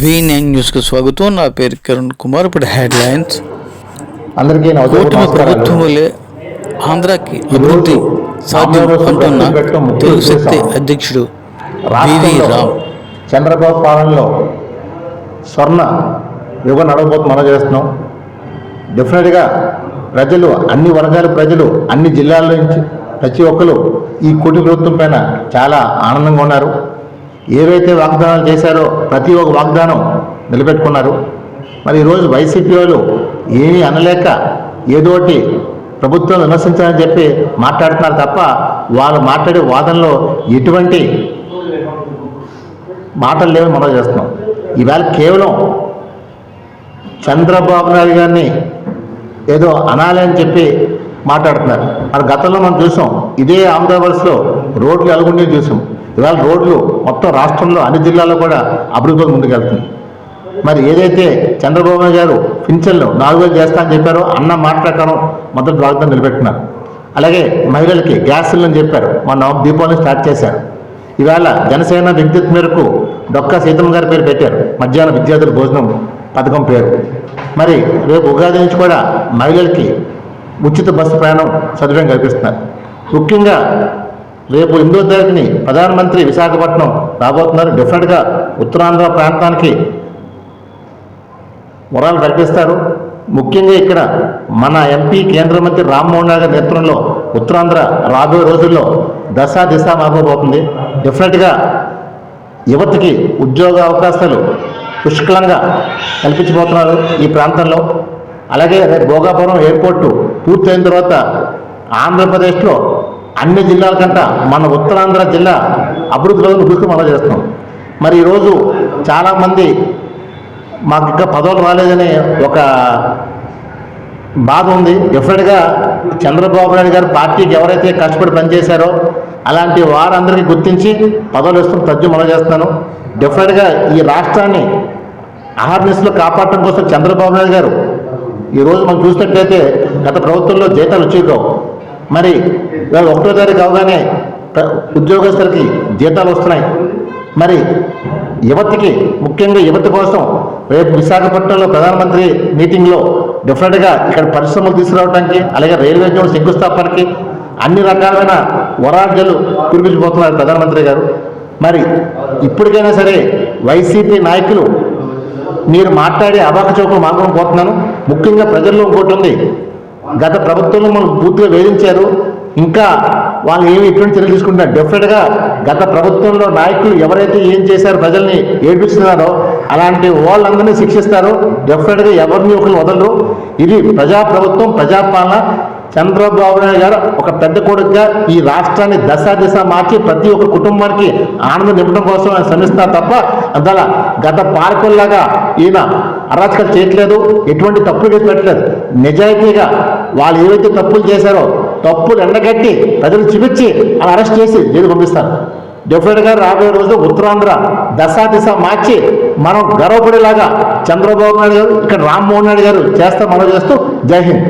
V nine న్యూస్కి స్వాగతం. నా పేరు కిరణ్ కుమార్. ఇప్పుడు హెడ్లైన్స్. అందరికీ కూటమి. ప్రభుత్వములే ఆంధ్రాకి అభివృద్ధి సాధ్యం అంటున్న తెలుగు శక్తి అధ్యక్షుడు వివి రామ్. చంద్రబాబు పాలనలో స్వర్ణ యుగ నడవకపోతే మనం చేస్తున్నాం. డెఫినెట్గా ప్రజలు అన్ని వర్గాల ప్రజలు అన్ని జిల్లాల నుంచి ప్రతి ఒక్కరు ఈ కూటమి ప్రభుత్వం పైన చాలా ఆనందంగా ఉన్నారు. ఏవైతే వాగ్దానాలు చేశారో ప్రతి ఒక్క వాగ్దానం నిలబెట్టుకున్నారు. మరి ఈరోజు వైసీపీ వాళ్ళు ఏమీ అనలేక ఏదోటి ప్రభుత్వం విమర్శించాలని చెప్పి మాట్లాడుతున్నారు తప్ప వాళ్ళు మాట్లాడే వాదనలో ఎటువంటి మాటలు లేవని మనం చేస్తున్నాం. ఈవేళ కేవలం చంద్రబాబు నాయుడు గారిని ఏదో అనాలి అని చెప్పి మాట్లాడుతున్నారు. మరి గతంలో మనం చూసాం ఇదే ఆంధ్రప్రదేశ్లో రోడ్లు ఎలాగుండే చూసాం. ఇవాళ రోడ్లు మొత్తం రాష్ట్రంలో అన్ని జిల్లాల్లో కూడా అభివృద్ధి ముందుకెళ్తుంది మరి ఏదైతే చంద్రబాబు నాయుడు గారు పింఛన్లు నాలుగు వేలు చేస్తా అని చెప్పారో అన్న మాట ప్రకారం మొదటి వాగ్దానం నిలబెట్టున్నారు అలాగే మహిళలకి గ్యాస్ సిలిండర్ చెప్పారు. మొన్న దీపావళి స్టార్ట్ చేశారు. ఇవాళ జనసేన విద్యుత్ మేరకు డొక్కా సీతమ్మ గారి పేరు పెట్టారు. మధ్యాహ్న విద్యార్థుల భోజనం పథకం పేరు. మరి రేపు ఉగాది నుంచి కూడా మహిళలకి ఉచిత బస్సు ప్రయాణం సదుపాయం కల్పిస్తున్నారు. ముఖ్యంగా రేపు ఎనిమిదో తారీఖుని ప్రధానమంత్రి విశాఖపట్నం రాబోతున్నారు. డెఫినెట్గా ఉత్తరాంధ్ర ప్రాంతానికి మొరాలు కల్పిస్తారు. ముఖ్యంగా ఇక్కడ మన ఎంపీ కేంద్ర మంత్రి రామ్మోహన్ నాయుడు గారి నేతృత్వంలో ఉత్తరాంధ్ర రాబోయే రోజుల్లో దశ దిశ మారిపోబోతుంది డెఫినెట్గా యువతకి ఉద్యోగ అవకాశాలు పుష్కలంగా కల్పించబోతున్నారు ఈ ప్రాంతంలో. అలాగే భోగాపురం ఎయిర్పోర్టు పూర్తయిన తర్వాత ఆంధ్రప్రదేశ్లో అన్ని జిల్లాల కంట మన ఉత్తరాంధ్ర జిల్లా అభివృద్ధి రోజులు దృష్టి మనం చేస్తున్నాం. మరి ఈరోజు చాలామంది మాకు ఇంకా పదవులు రాలేదనే ఒక బాధ ఉంది. డెఫినెట్గా చంద్రబాబు నాయుడు గారు పార్టీకి ఎవరైతే కష్టపడి పనిచేశారో అలాంటి వారందరికీ గుర్తించి పదవులు ఇస్తూ తజ్జు మనం చేస్తున్నాను. డెఫినెట్గా ఈ రాష్ట్రాన్ని అహర్నిస్లో కాపాడటం కోసం చంద్రబాబు నాయుడు గారు ఈరోజు మనం చూసినట్లయితే గత ప్రభుత్వంలో జీతాలు వచ్చేవి మరి ఇవాళ ఒకటో తారీఖు అవగానే ఉద్యోగస్తులకి జీతాలు వస్తున్నాయి. మరి యువతికి ముఖ్యంగా యువతి కోసం రేపు విశాఖపట్నంలో ప్రధానమంత్రి మీటింగ్లో డెఫినెట్గా ఇక్కడ పరిశ్రమలు తీసుకురావడానికి అలాగే రైల్వే జోన్ శంకుస్థాపనకి అన్ని రకాలైన వరాజలు కురిపించిపోతున్నారు ప్రధానమంత్రి గారు. మరి ఇప్పటికైనా సరే వైసీపీ నాయకులు మీరు మాట్లాడే అబాక చౌకలు మాత్రం పోతున్నాను. ముఖ్యంగా ప్రజల్లో ఇంకోటి ఉంది. గత ప్రభుత్వంలో మనం పూర్తిగా వేధించారు. ఇంకా వాళ్ళు ఏమి ఎటువంటి చర్యలు తీసుకుంటున్నారు? డెఫినెట్గా గత ప్రభుత్వంలో నాయకులు ఎవరైతే ఏం చేశారో ప్రజల్ని ఏడిపిస్తున్నారో అలాంటి వాళ్ళందరినీ శిక్షిస్తారు. డెఫినెట్గా ఎవరిని ఒకరు వదలరు. ఇది ప్రజాప్రభుత్వం ప్రజాపాలన. చంద్రబాబు నాయుడు గారు ఒక పెద్ద కొడుకుగా ఈ రాష్ట్రాన్ని దశ దిశ మార్చి ప్రతి ఒక్క కుటుంబానికి ఆనందం నింపడం కోసం ఆయన శ్రమిస్తారు తప్ప అందువల్ల గత పాలకుల్లాగా ఈయన అరాచకాలు చేయట్లేదు. ఎటువంటి తప్పులు చేసి పెట్టలేదు. నిజాయితీగా వాళ్ళు ఏవైతే తప్పులు చేశారో తప్పులు ఎండగట్టి ప్రజలు చూపించి అలా అరెస్ట్ చేసి జైలు పంపిస్తారు. డెఫినెట్గా రాబోయే రోజు ఉత్తరాంధ్ర దశ దిశ మార్చి మనం గర్వపడేలాగా చంద్రబాబు నాయుడు గారు ఇక్కడ రామ్మోహన్ నాయుడు గారు చేస్తా మనం చేస్తూ జై హింద్.